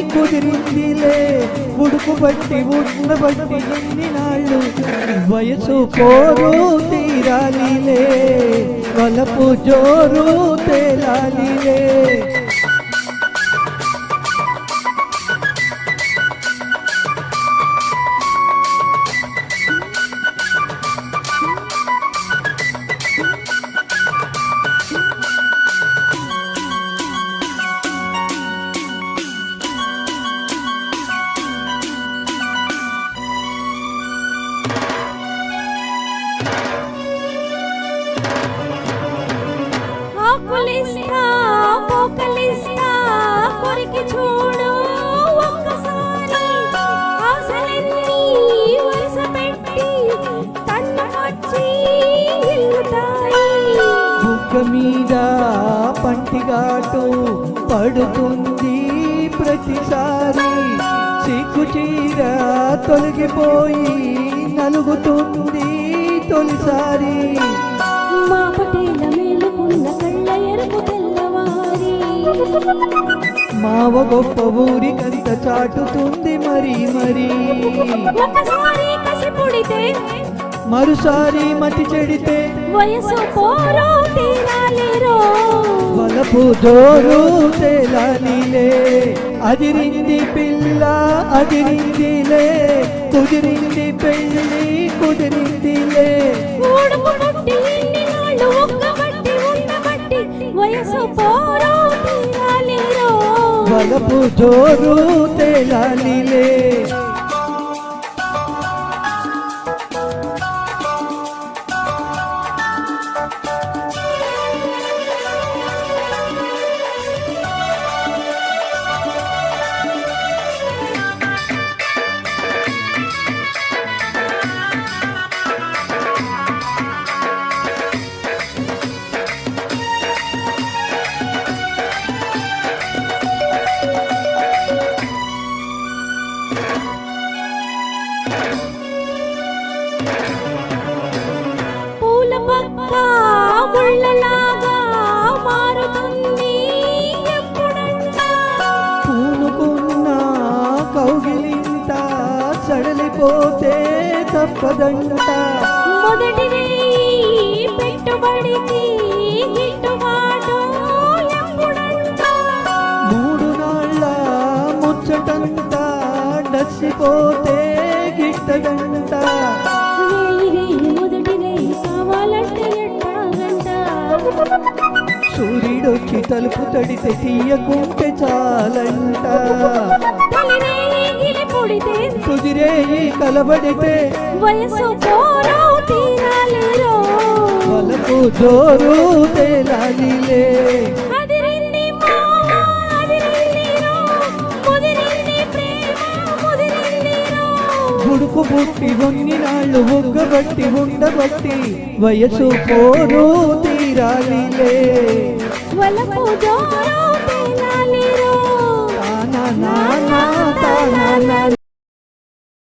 కుదిరిందిలే ఉడుకు బట్టి ఉండబట్టి ఎన్ని నాళ్ళు? వయసు పోరు తీరాలిలే వలపు జోరు తేలాలిలే. ఆకులిస్తా పోకలిస్తా కొరికి చూడు ఒక్కసారి. ఆశలన్నీ వరుస పెట్టి తన్నకొచ్చి ఇల్లుతాయి. బుగ్గ మీద పంటిగాటు పడుతుంది ప్రతిసారి. సిగ్గు చీర తొలగిపోయి నలుగుతుంది తొలిసారి. మా పటేల మావ గొప్ప ఊరి కంత చాటుతుంది మరి మరి. మరుసారి మతి చెడితే వయసు పోరో తీరాలిరో వలపు జోరు తేలాలిలే అదిరింది పిల్ల అదిరిందిలే కుదిరింది పెళ్ళి కుదిరిందిలే ఊడుపు పుట్టి ఇన్ని నాళ్ళు ఒక్కబట్టి ఉండబట్టి వయసు పోరో తీరాలిరో. బలపు జోరు తేలాలిలే. ముళ్ళలాగా మారుతుంది. ఎప్పుడంట? పూనుకున్న కౌగిలింత సడలిపోతే తప్పదంట. మొదటి పెట్టుబడికి గిట్టుబాటు మూడు నాళ్ళ ముచ్చటంతా డసిపోతే గిట్టదంట. తలుపు తడితే తీయకుంటే చాలంట. కుదిరేయి కలబడితే వయసు వలకు జోరు తేలాలిలే. గుడుకు పుట్టి కొన్ని నాళ్ళు ఒగ్గబట్టి ఉండబట్టి వయసు పోరు తీరాలిలే. వలపు జోరో తేలాలిరో. తానా నానా తానా